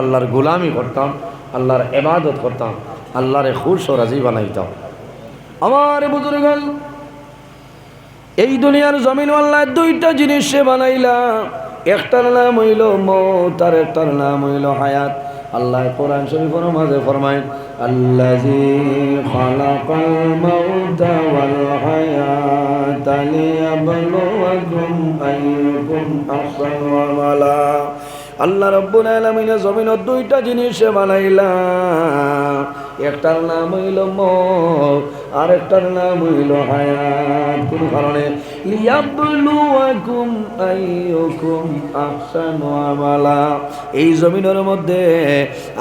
আল্লাহর গোলামি করতাম, আল্লাহর এবাদত করতাম, আল্লাহরে খুশ ও রাজি বানাইতাম। আমার বুজুর্গল এই দুনিয়ার জমিন আল্লাহ দুইটা জিনিস সে বানাইলা একটার নাম হইল মৌত, আর একটার নাম হইল হায়াত। আল্লাহ কোরআন শরীফের মাঝে আইয়ুকুম আহসানু আমালা। আল্লাহ রব্বুল আলামিনে জমিনের দুইটা জিনিস বানাইলা একটার নাম হইল মৌত আর একটার নাম হইল হায়াত। কোন কারণে এই জমিনের মধ্যে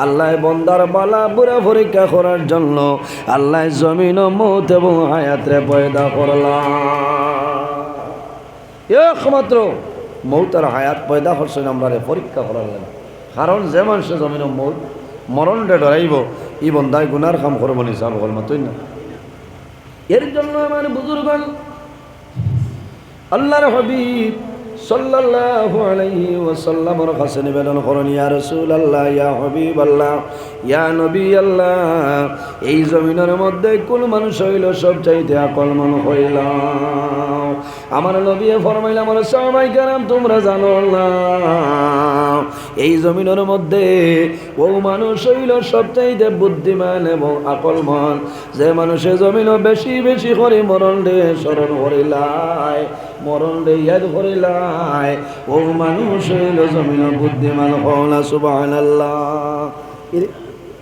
আল্লাহ বন্দার বালা বুড়া পরীক্ষা করার জন্য আল্লাহ জমিন মৌত এবং হায়াতরে পয়দা করলাম। একমাত্র মৌতার হায়াত পয়দা করছেন আমরা পরীক্ষা করার লাগে। কারণ যে মানুষে জমিন মৌত, মরণ রে ডরাইব, ই বন্ধায় গুনার কাম করব নিশাল করব তুই না। এর জন্য আমার বুজুর্গ আল্লাহর হাবিব সাল্লাল্লাহু আলাইহি ওয়াসাল্লামের কাছে নিবেদন করেন, ইয়া রাসূলুল্লাহ, ইয়া হাবিবাল্লাহ, ইয়া নবী আল্লাহ এই জমিনের মধ্যে কোন মানুষ হইল সব চাইতে আকল মন হইল? আমার নবী ফরমাইল, আমার সবাই কারাম, তোমরা জানো না এই জমিনের মধ্যে ও মানুষ হইল সব চাইতে বুদ্ধিমান এবং আকলমান। যে মানুষে জমিন বেশি বেশি করে মরণ রে, স্মরণ করিলাই মরণ রে ইয়াদ ও মানুষ হইল জমিন বুদ্ধিমান হলা সুবাহ আল্লাহ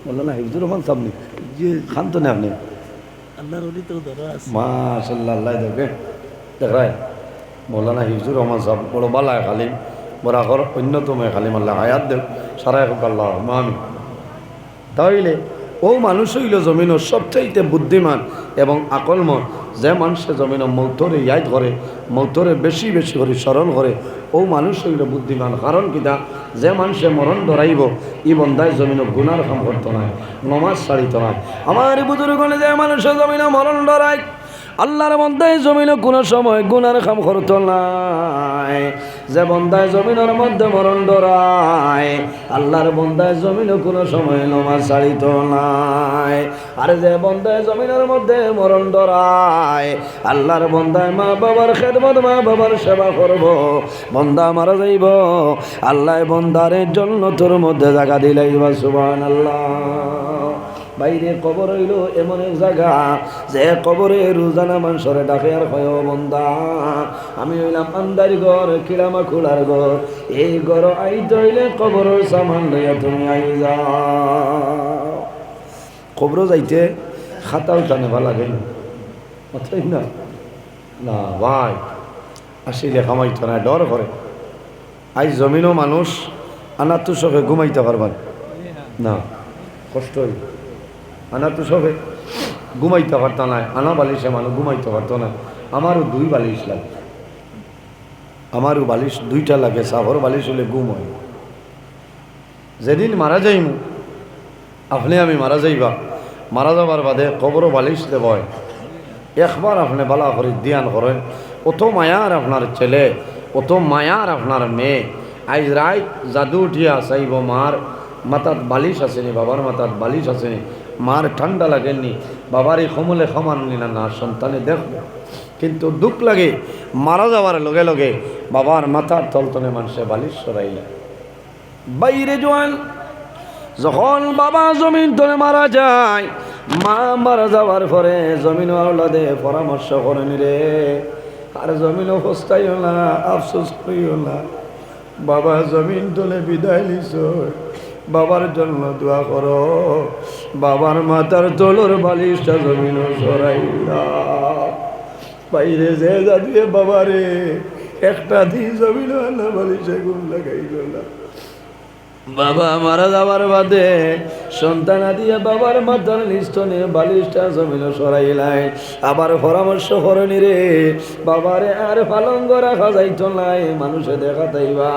বলল না হিফজুর রহমান সামনে যে খান তো না আপনি? আল্লাহর অলি তো ধরা আছে। মাশাল্লাহ আল্লাহ দেখবে। দেখ রায় মৌলানা হিফজুর রহমান সাহেব বড় বালায় খালিম বরাকর অন্যতম খালিম আল্লাহ হায়াত দেব সারাই হোক আল্লাহ মামি তাহলে ও মানুষ হইল জমিনের সবচাইতে বুদ্ধিমান এবং আকলম যে মানুষে জমিন মৌতরে ইয়াদ করে মৌতরে বেশি বেশি করে স্মরণ করে, ও মানুষ হইল বুদ্ধিমান। কারণ কিতা যে মানুষে মরণ ধরাইব, ই বন্ধায় জমিন গুণার কাম করতো না, নমাজ ছাড়িত নয় আমার বুজুর্গণে যে মানুষে জমিন মরণ ধরায় আল্লাহর বন্দায় জমিনে কোনো সময় গুনার কাম করতো নাই যে বন্দায় জমিনের মধ্যে মরণ ডরায়, আল্লাহর বন্দায় জমিনে কোনো সময় নমাজ ছাড়িত নাই আর যে বন্দায় জমিনের মধ্যে মরণ ডরায়, আল্লাহর বন্দায় মা বাবার খেদমত, মা বাবার সেবা করব, বন্দা মারা যাইব। আল্লাহ বন্দারের জন্য তোর মধ্যে জায়গা দিলাইবা সুবান আল্লাহ বাইরে কবর হইল এমন এক জায়গা যে কবরে রোজানা মানুষরে ডাকে আর হয় বন্দা, আমি হইলাম আন্দার ঘর কিলামা খোলার ঘর। এই ঘর আইতে হইলে কবরের সামান লইয়া তুমি আই যাও। কবর যাইতে খাতাও টানে ভালো লাগে না। অথই না? না, ভাই, আসিলে খামাইতো না, ডর করে। আজ জমিনও মানুষ তো সবে ঘুমাইতে পারবেন না, কষ্ট হইল। আনা তো সবে। ঘুমাইতে পারতো না, আনা বালিশে মানুষ ঘুমাইতে পারতো না। আমারও দুই বালিশ লাগে। আমারও বালিশ দুইটা লাগে, সাফর বালিশ হলে ঘুম হয়। যেদিন মারা যাইমু, আপনি আমি মারা যাইবা। মারা যাবার বাদে কবরও বালিশ দেব একবার আপনি বালা করে ধ্যান করেন অত মায়ার আপনার ছেলে অত মায়ার আপনার মেয়ে। আজ রায় জাদু উঠিয়া চাইব মার। মাতাত বালিশ আসেনি বাবার মাতাত বালিশ আসেনি মার ঠান্ডা লাগেননি বাবার এই সমলে সমাননি না না, সন্তানে দেখবে কিন্তু দুঃখ লাগে, মারা যাওয়ার লগে লগে বাবার মাথার তলতনে মানুষে বালিশ সরাইলে। বাইরে জোয়ান, যখন বাবা জমিন তলে মারা যায়, মা মারা যাওয়ার পরে জমিন আওলাদে পরামর্শ করেন রে, আর জমিন অবস্থায় না, আফসোস করিও না। বাবা জমিন তলে বিদায় লিছ বাবার জন্য দোয়া করো। বাবার মাতার তোলর বালিশটা জমিন বাইরে যে যা দিয়ে বাবারে, একটা দিন জমিন বালিশে গুণ লাগাইল না। বাবা মারা যাওয়ার বাদে সন্তান দিয়ে বাবার মাথার নিস্তনে বালিশটা জমিল সরাইলাই। আবার পরামর্শ করনি রে, বাবারে আর পালঙ্গ রাখা যাইতো নাই, মানুষে দেখা তাইবা।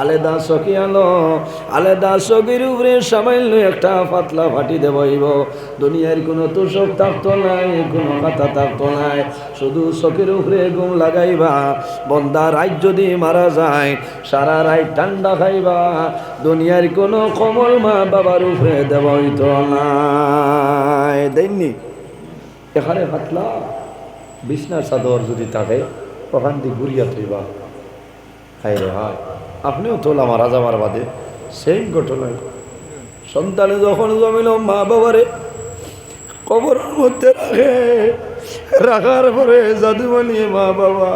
আলেদা চকি আলো আলেদা চকির উপরে সামান্য একটা পাতলা ফাটি দেবইব দুনিয়ার কোনো তুষক থাকতো নাই, কোনো কথা থাকতো নাই। শুধু চকির উপরে গুম লাগাইবা বন্দা রাত যদি মারা যায়, সারা রাত ঠান্ডা খাইবা। দুনিয়ার কোনো কমল মা বাবার উপরে দেবইতো নাই দেননি এখানে পাতলা বিছনার চাদর যদি থাকে, ওখান দিয়ে ঘুরিয়া থইবা। হাই রে হায়, আপনিও তোলা মারা যাওয়ার বাদে, সেই ঘটনায় সন্তানে যখন জমিল মা বাবারে কবরের মধ্যে রাখে, রাখার পরে জাদু বানিয়ে মা বাবা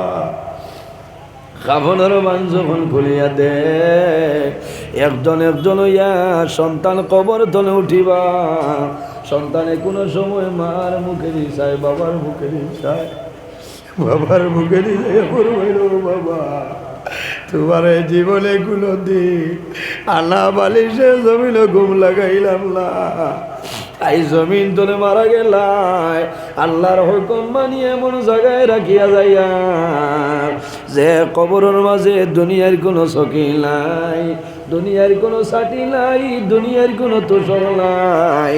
কাফনের মান যখন খুলিয়া দে, একজন একজন ইয়া সন্তান কবর তলে উঠিবা। সন্তানে কোনো সময় মার মুখে চায় বাবার মুখে চায় বাবার মুখে দিলে করবাইল বাবা। তোমার জীবনে কোনো দিন আনা বালিশে জমিন ঘুম লাগাইলাম না। এই জমিন তোলে মারা গেলাই আল্লাহর হুকুম মানিয়ে এমন জায়গায় রাখিয়া যাইয়া যে কবরের মাঝে দুনিয়ার কোনো শকিল নাই। দুনিয়ার কোনো সাটি নাই, দুনিয়ার কোনো তোষর নাই,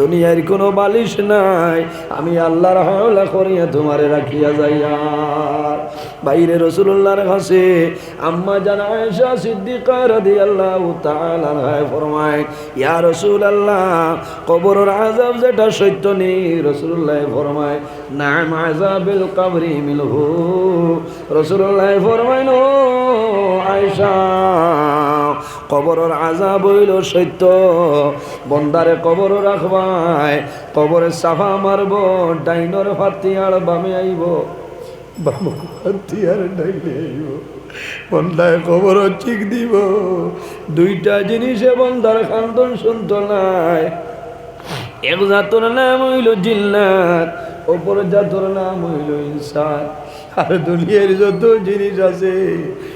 দুনিয়ার কোনো বালিশ নাই। আমি আল্লাহর হাওলা করিয়া তোমারে রাখিয়া যাইয়া। বাইরে রসুল্লাহর কাছে আম্মা জানা আয়েশা সিদ্দিকা রাদিয়াল্লাহু তাআলা আনহা ফরমায়, ইয়া রাসূলুল্লাহ, কবরের আযাব যেটা সত্য নেই, রাসূলুল্লাহ ফরমায়, নাম আযাবিল কবরি মিলহু রাসূলুল্লাহ ফরমায়, নো আয়েশা। কবরের আযাব হইল সত্য। বন্দারে কবর রাখবায় কবরে সাফা মারব, ডাইনর ফাতিয়ার বামে আইব। হাতিয়ার ডাইলে আইব। বন্দায় ঠিক দিব। দুইটা জিনিসে বন্দার খান্দন শুনত নাই। এক জাতর নাম হইল জিল্লাত অপর জাতর নাম হইল ইনসান। আর দুনিয়ার যত জিনিস আছে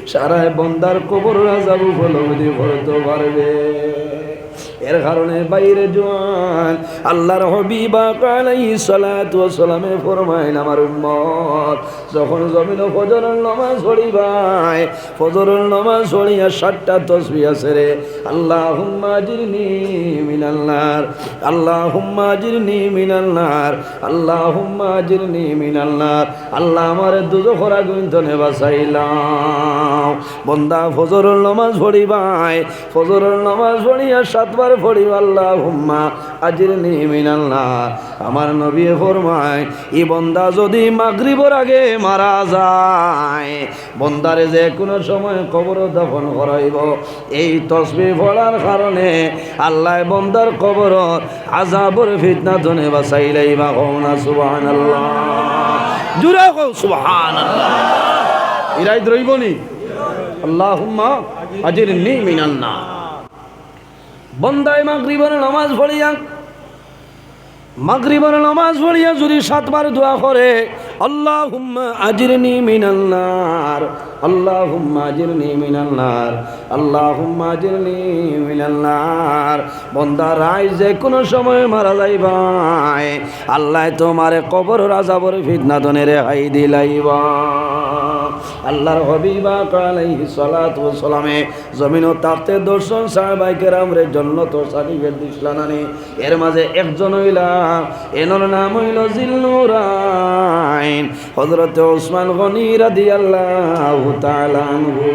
সারায় বন্দার কবর রাজা উপলব্ধি করতে পারবে। এর কারণে বাইরে জোয়ান আল্লাহর হবিবা কালাই সালাতু সালামে ফরমাইন আমার উম্মত, যখন জমিন ফজরের নামাজ পড়িবাই ফজরের নামাজ পড়িয়া সাতটা তসবি আছে রে। আল্লাহ হুম্মা জিরনি মিনাল্লার আল্লাহ হুম্মা জিরনি মিনাল্লার আল্লাহ হুম্মা জিরনি মিনাল্লার আল্লাহ আমার দুজো খরা গুন্তনে বাসাইলাম বন্দা, ফজরের নামাজ পড়িবাই ফজরের নামাজ পড়িয়া সাতবার পড়ি আল্লাহ হুম্মা আজির মিনাল্লাহ। আমার নবী ফরমায় ই বন্দা যদি মাগরিবর আগে মারা যায়, বন্দারে যে কোনো সময় কবর দফন করাইব। এই তসবি পড়ার কারণে আল্লাহ বন্দার কবর আজাবর ফিতনা ধনে বাসাইলাই বা কৌনা সুবাহান আল্লাহ জুড়ে কৌ সুবাহান আল্লাহ ইরাই দ্রৈবনি আল্লাহ হুম্মা আজির নি মিনান্না বন্দায় মাগরিবের নামাজ পড়িয়া মাগরিবের নামাজ পড়িয়া যদি সাতবার দোয়া করে বন্দা যে কোনো সময় আল্লাহ তোমারে কবর রাজাবর ফিতনা রেহাই দিলাইবা। আল্লাহর হবিবা জমিন ও তাতে দর্শন সাহাবাই কেরামরে জন্য তো সার্টিফিকেট দিছলানানি এর মাঝে একজন হইলা, এনর নাম হইল জিল্লুরাইন হযরত ওসমান গনি রাদিয়াল্লাহু তাআলা আনহু।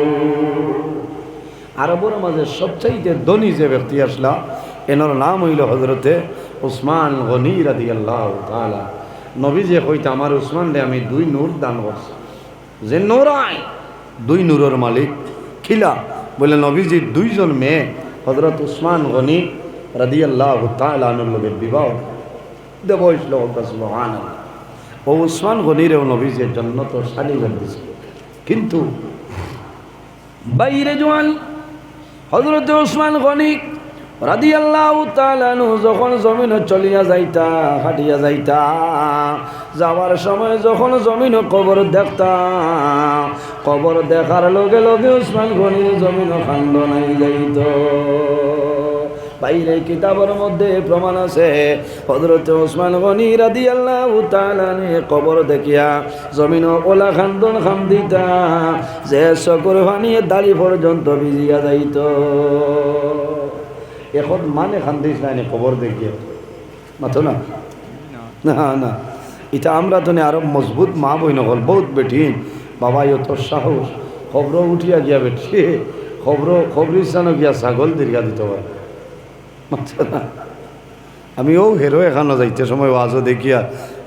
আরবের মাঝে সবচাইতে ধনী যে ব্যক্তি আসলা, এনার নাম হইল হজরতে উসমান গনি রাদিয়াল্লাহু তাআলা। নবী যে কইতে, আমার উসমান রে, আমি দুই নূর দান করছি। যে নোরাই দুই নূরের মালিক। খিলা, বলে নবীজির দুইজন মেয়ে হজরত উসমান গনি রাদি আল্লাহ তালুর লোকের বিবাহ দেব। সুহান ও উসমান গনিরেও জন্য তো শালি দিছে কিন্তু বাইরে জোয়ান হজরত উসমান গনি রাদি আল্লাহ যখন জমিন চলিয়া যাইতা, হাঁটিয়া যাইতা, যাওয়ার সময় যখন জমিন কবর দেখতা, কবর দেখার লগে লগে উসমান গনির জমিন খান্ড নাই যাইত। বাইরে কিতাবের মধ্যে প্রমাণ আছে। হজরত ওসমান গনি রাদি আল্লাহ তালানে কবর দেখিয়া জমিন ওলা খান্দন খাম দিতা যে চকুর পানিয়ে দাড়ি পর্যন্ত ভিজিয়া যাইত। এখন মানে খান্দিস নাই কবর দেখিয়া? মাথো না? না না। এটা আমরা তো আরও মজবুত মা বই নকল, বহুত বেঠিন। বাবা ইয় সাহস। খবর উঠিয়া গিয়া বেঠি। খবর খবরিস্তানও গিয়া ছাগল দীর্ঘা দিতে পারে মাথো না আমিও হেরো এখানো যাইতে সময় ওয়াজও দেখিয়া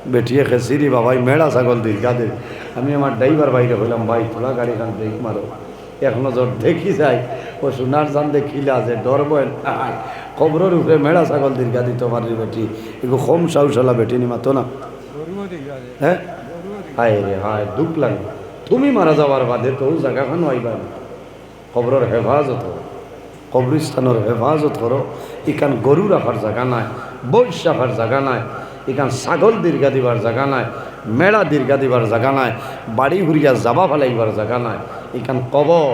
বেঠিয়ে খেসিরি, বাবাই মেড়া ছাগল দীর্ঘা দে। আমি আমার ড্রাইভার বাইরে হইলাম ভাই তোলা গাড়ি খান দেখ মারো। এক নজর দেখি যাই। ও সোনার জান দেখিলা যে ডর বয় নাই খবরের উপরে মেড়া ছাগল দীর্ঘা দিতে পারি বেটি। এগো কম সাউসালা বেটি নি মাতো না? হ্যাঁ? হায় রে, হায়, দুঃখ লাগে। তুমি মারা যাওয়ার বাদে তো জায়গাখানো আইবা খবরের হেফাজত করো কবরস্থানের হেফাজত করো ইখান গরু রাখার জায়গা নাই, বৈশ রাখার জায়গা নাই, ইখান ছাগল দীর্ঘা দিবার জায়গা নাই মেড়া দীর্ঘা দিবার জায়গা নাই বাড়ি ঘুরিয়া যাবা ফেলাইবার জায়গা নাই, ইখান কবর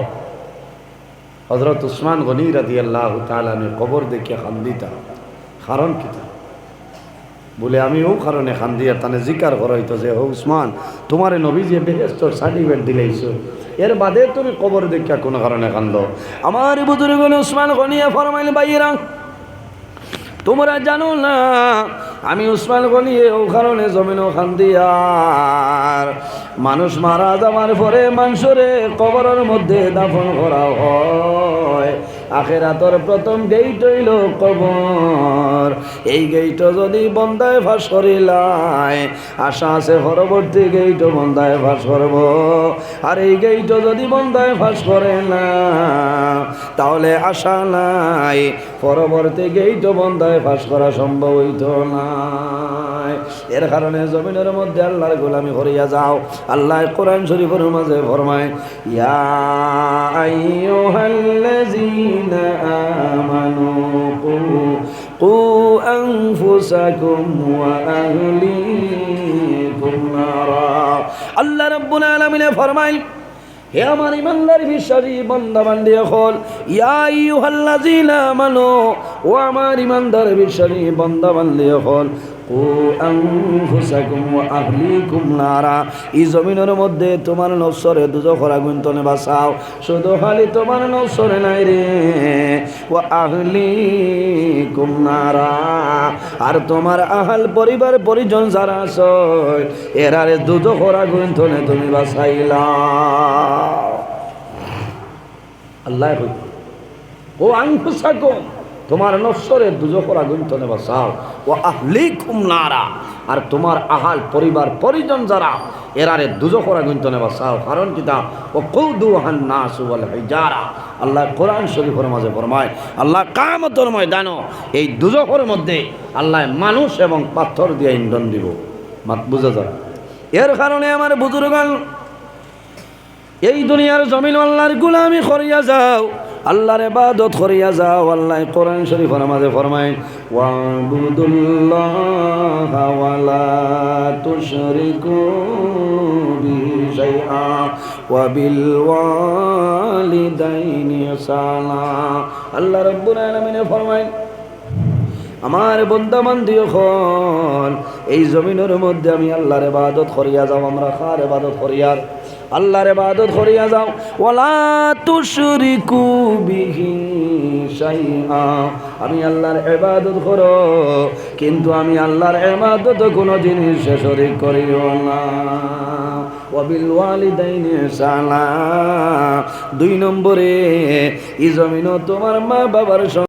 হজরত উসমান গনি রাদি আল্লাহ তালানে কবর দেখিয়া খান্দিতা কারণ কিতা বলে আমি ও কারণে খান্দিয়া তানে জিকার করাইতো যে ও উসমান তোমার নবী যে বেহেস্তর সার্টিফিকেট দিলেইছো এর বাদে তুমি কবর দেখিয়া কোনো কারণে কান্দ? আমার বুজুর্গ উসমান গনিয়া ফরমাইল বাইরা তোমরা জানো না, আমি উসমান গনিয়ে ও কারণে জমিন ও দিয়ার মানুষ মারা যাওয়ার পরে মানুষরে কবরের মধ্যে দাফন করা হয়। আখেরাতর প্রথম গেইট হইল কবর। এই গেইট যদি বন্দায় ফাঁস করিলায়, আশা আছে পরবর্তী গেইট বন্দায় ফাঁস করব। আর এই গেইট যদি বন্দায় ফাঁস করে না, তাহলে আশা নাই। পরবর্তী গেইট বন্দায় ফাঁস করা সম্ভব হইত নাই। এর কারণে জমিনের মধ্যে আল্লাহর গোলামি করিয়া যাও। আল্লাহ কোরআন শরীফের মাঝে ফরমায়, ইয়া আইয়ুহাল্লাযীনা আমানু আল্লাহ রাব্বুল আলামিন ফরমায় হে আমার ইমানদার বিশ্বাসী, বন্দা, বান্দি হল ইয়া জিলা মানো ও আমার ইমানদার বিশ্বাসী বন্ধ বান্দি হল এই জমিনের মধ্যে তোমার নফসরে দুজখর আগুন তনে বাঁচাও শুধু খালি তোমার নফসরে নাই রে। ও আহলিকুম নারা। আর তোমার আহাল পরিবার পরিজন যারা আছে এরারে দুজখর আগুন তনে তুমি বাঁচাইলা আল্লাহ ও আনফুসাকুম। তোমার নশ্বরের দুজকর আগুন তনে বাসাও ও আহলিকুম নারা। আর তোমার আহাল পরিবার পরিজন যারা, এরারে দুজকর আগুন তনে বাসাও কারণ কিতা ও কৌদু হান নাসু আল্লাহ কোরআন শরীফের মাঝে ফরমায়, আল্লাহ কামতর ময়দানও এই দুজকর মধ্যে আল্লাহ মানুষ এবং পাথর দিয়ে ইন্ধন দিব। মাত বুঝা যায় এর কারণে আমার বুজুর্গান, এই দুনিয়ার জমিন আল্লাহর গুলামি করিয়া যাও। আল্লাহর ইবাদত করিয়া যাও, আল্লাহ কোরআন শরীফের মাঝে ফরমায়, ওয়াবুদুল্লাহ ওয়ালা তুশরিকু বিহি শাইআ, ওয়া বিল ওয়ালিদাইনি ইহসানা আল্লাহ রাব্বুল আলামিন ফরমায়, আমার বন্দাবান্দি হল এই জমিনের মধ্যে আমি আল্লাহর ইবাদত করিয়া যাও, আমরা কার ইবাদত করিয়ার আল্লাহর ইবাদত করিয়া যাও। ওয়ালা তুশরিকু বিহি শাইআ। আমি আল্লাহর ইবাদত করো, কিন্তু আমি আল্লাহর ইবাদত কোনো জিনিস শরীক করিও না। ইহসানা। দুই নম্বরে, এই জমিনও তোমার মা বাবার